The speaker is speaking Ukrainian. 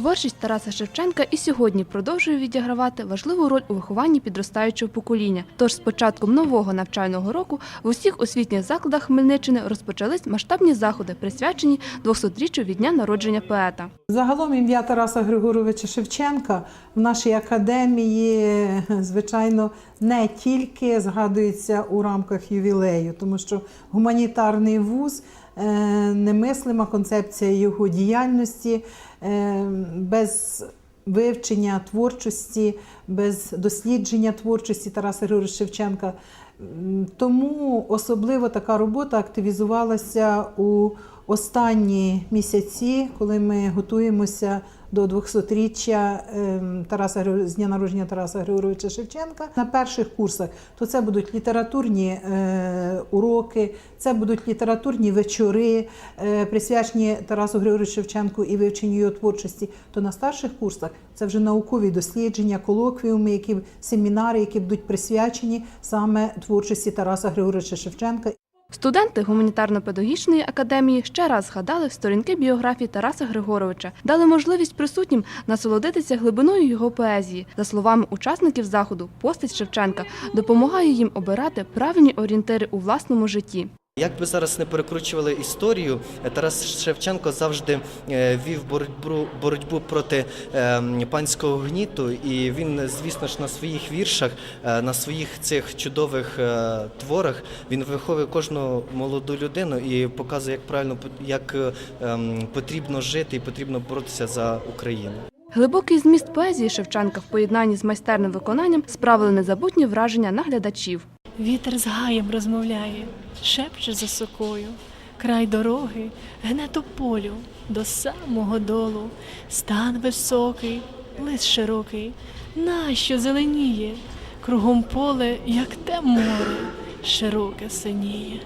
Творчість Тараса Шевченка і сьогодні продовжує відігравати важливу роль у вихованні підростаючого покоління. Тож з початком нового навчального року в усіх освітніх закладах Хмельниччини розпочались масштабні заходи, присвячені 200-річчю від дня народження поета. Загалом ім'я Тараса Григоровича Шевченка в нашій академії, звичайно, не тільки згадується у рамках ювілею, тому що гуманітарний вуз немислима концепція його діяльності е, без вивчення творчості, без дослідження творчості Тараса Григоровича Шевченка. Тому особливо така робота активізувалася у останні місяці, коли ми готуємося до 200-річчя ем, Тараса з дня народження Тараса Григоровича Шевченка. На перших курсах то це будуть літературні е, уроки, це будуть літературні вечори, е, присвячені Тарасу Григоровичу Шевченку і вивченню його творчості. То на старших курсах це вже наукові дослідження, колоквіуми, які семінари, які будуть присвячені саме творчості Тараса Григоровича Шевченка. Студенти гуманітарно-педагогічної академії ще раз згадали сторінки біографії Тараса Григоровича, дали можливість присутнім насолодитися глибиною його поезії. За словами учасників заходу, постать Шевченка допомагає їм обирати правильні орієнтири у власному житті. Як би зараз не перекручували історію, Тарас Шевченко завжди е, вів боротьбу, боротьбу проти е, панського гніту, і він, звісно ж, на своїх віршах, е, на своїх цих чудових е, творах він виховує кожну молоду людину і показує, як правильно як е, ем, потрібно жити і потрібно боротися за Україну. Глибокий зміст поезії Шевченка в поєднанні з майстерним виконанням справили незабутні враження на глядачів. Вітер з гаєм розмовляє, шепче за сокою, край дороги гне тополю до самого долу, стан високий, лис широкий, нащо зеленіє, кругом поле, як те море, широке синіє.